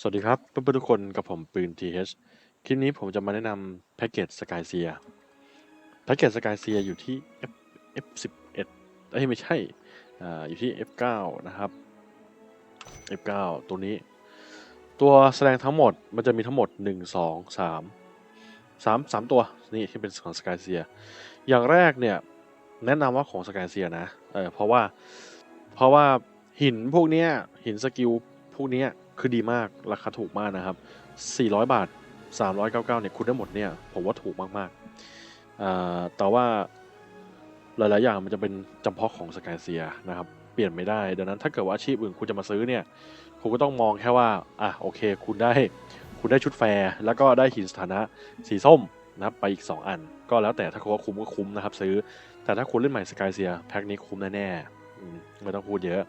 สวัสดีครับเพื่อนๆทุกคนกับผมปืน TH คลิปนี้ผมจะมาแนะนำแพ็กเกจสกายเซียแพ็กเกจสกายเซียอยู่ที่ F F11 เอ้ยไม่ใช่อ่าอยู่ที่ F9 นะครับ F9 ตัวนี้ ตัวแสดงทั้งหมดมันจะมีทั้งหมด 1 2 3 3 3 ตัวนี่ที่เป็นของสกายเซียอย่างแรกเนี่ย แนะนำว่าของสกายเซียนะเออเพราะว่าเพราะว่าหินพวกเนี้ยหินสกิลพวกเนี้ย คือดีมากราคาถูกมากนะครับ 400 บาท 399เนี่ยคุณได้หมดเนี่ยผมว่าถูกมากๆอ่าแต่ว่าหลาย ๆ อย่างมันจะเป็นจำเพาะของสกายเซียนะครับเปลี่ยนไม่ได้ ดังนั้นถ้าเกิดว่าอาชีพอื่นคุณจะมาซื้อเนี่ยคุณก็ต้องมองแค่ว่าอะโอเค คุณได้คุณได้ชุดแฟร์แล้วก็ได้หินสถานะสีส้มนะครับไปอีก 2 อัน ก็แล้วแต่ถ้าคุณว่าคุ้มก็คุ้มนะครับซื้อ แต่ถ้าคุณเล่นใหม่สกายเซียแพ็คนี้คุ้มแน่ๆไม่ต้องพูดเยอะ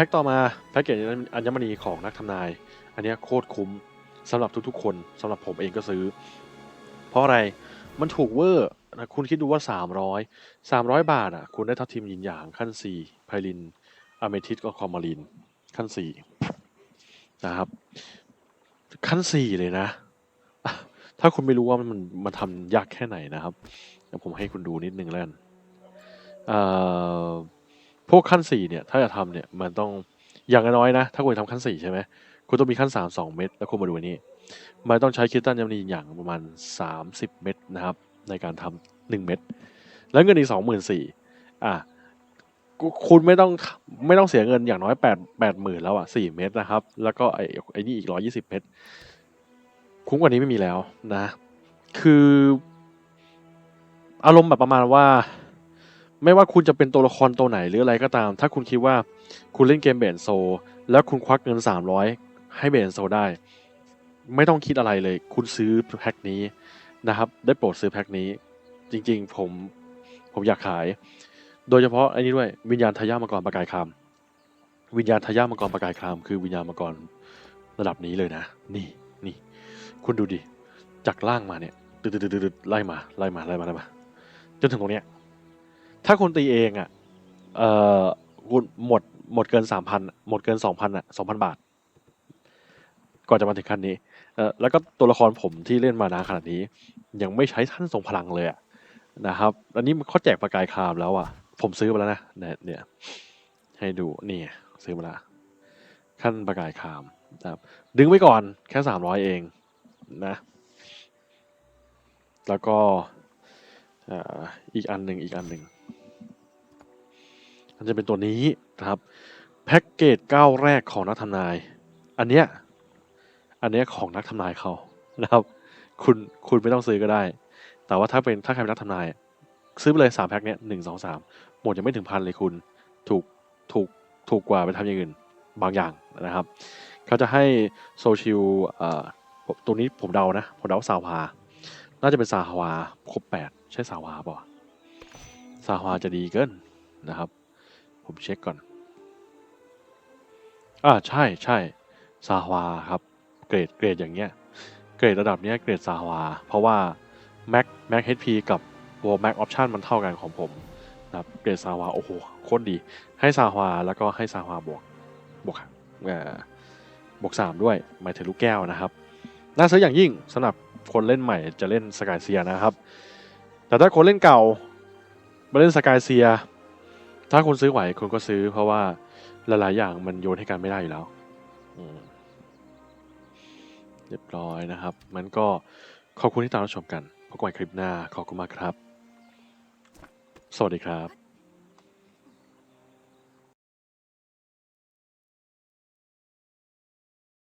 พ็คต่อมาแพ็กเกจอัญมณีของนักทำนาย อันนี้โคตรคุ้มสำหรับทุกๆ คนสำหรับผมเองก็ซื้อ เพราะอะไรมันถูกเวอร์นะคุณคิดดูว่า 300 300 บาทอะคุณได้ทัพทีมยินหยางขั้น 4 ไพลินอเมทิสกับคอมมารินขั้น 4 นะครับ ขั้น 4 เลยนะ ถ้าคุณไม่รู้ว่ามันมันทำยากแค่ไหนนะครับผมให้คุณดูนิดนึงแล้วกันเอ่อ พวกขั้นสี่เนี่ยถ้าจะทำเนี่ยมันต้องอย่างน้อยนะ ถ้าคุณทำขั้นสี่ใช่ไหมคุณต้องมีขั้นสามสองเม็ดแล้วคุณมาดูนนี้มันต้องใช้คิดตันยานีอย่างประมาณสามสิบเม็ดนะครับ ในการทำหนึ่งเม็ดแล้วเงินอีกสองหมื่นสี่อะคุณไม่ต้องไม่ต้องเสียเงินอย่างน้อยแปดแปดหมื่นแล้วอะสี่เม็ดนะครับ แล้วก็ไอ้ไอ้นี่อีกร้อยี่สิบเม็ดคุ้มกว่านี้ไม่มีแล้วนะ คือ อารมณ์แบบประมาณว่า ไม่ว่าคุณจะเป็นตัวละครตัวไหนหรืออะไรก็ตาม ถ้าคุณคิดว่าคุณเล่นเกมเบนโซ แล้วคุณควักเงิน 300 ให้เบนโซได้ ไม่ต้องคิดอะไรเลย คุณซื้อแพ็คนี้นะครับ ได้โปรดซื้อแพ็คนี้ จริง ๆ ผมผมอยากขาย โดยเฉพาะไอ้นี้ด้วยวิญญาณทายาทมังกรประกายคามวิญญาณทายาทมังกรประกายคามคือวิญญาณมังกรระดับนี้เลยนะ นี่นี่คุณดูดิจากล่างมาเนี่ยตืดๆไล่มาไล่มาไล่มาไล่มาจนถึงตรงเนี้ย ถ้าคุณตีเองอะ เอ่อคุณหมดหมดเกินสามพันหมดเกินสองพันอะสองพันบาท ก่อนจะมาถึงขั้นนี้ เอ่อแล้วก็ตัวละครผมที่เล่นมานานขนาดนี้ ยังไม่ใช้ท่านทรงพลังเลยอะนะครับ อันนี้มันเขาแจกประกายคามแล้วอะ ผมซื้อมาแล้วนะเนี่ยเนี่ยให้ดูนี่ซื้อมาละขั้นประกายคามนะครับดึงไว้ก่อนแค่สามร้อยเองนะ แล้วก็อีกอันหนึ่งอีกอันหนึ่ง มันจะเป็นตัวนี้นะครับแพ็กเกจเก้าแรกของนักทำนาย อันเนี้ยอันเนี้ยของนักทำนายเขานะครับ คุณคุณไม่ต้องซื้อก็ได้ แต่ว่าถ้าเป็นถ้าใครเป็นนักทำนาย ซื้อไปเลยสามแพ็คเนี้ยหนึ่งสองสามหมดยังไม่ถึงพันเลยคุณถูกถูกถูกกว่าไปทำอย่างอื่นบางอย่างนะครับเขาจะให้โซชิลตัวนี้ผมเดานะ ผมเดาว่าซาวาน่าจะเป็นซาวาครบแปดใช่ซาวาเปล่าวะซาวาจะดีเกินนะครับ ผมเช็คก่อน อ่าใช่ใช่ซาวาครับ เกรดเกรดอย่างเงี้ย เกรดระดับเนี้ยเกรดซาวา เพราะว่า Mac Mac HP กับตัว Mac Option มันเท่ากันของผมนะครับเกรดซาวาโอ้โหโคตรดี ให้ซาวาแล้วก็ให้ซาวาบวกบวกอ่อบวกสามด้วยหมายถึงลูกแก้วนะครับ น่าซื้ออย่างยิ่งสำหรับคนเล่นใหม่จะเล่นสกายเซียนะครับ แต่ถ้าคนเล่นเก่ามาเล่นสกายเซีย ถ้าคุณซื้อไหวคุณก็ซื้อ เพราะว่าหลายๆอย่างมันโยนให้กันไม่ได้อยู่แล้วเรียบร้อยนะครับ มันก็ขอบคุณที่ตามรับชมกันพบกันใหม่คลิปหน้าขอบคุณมากครับ สวัสดีครับ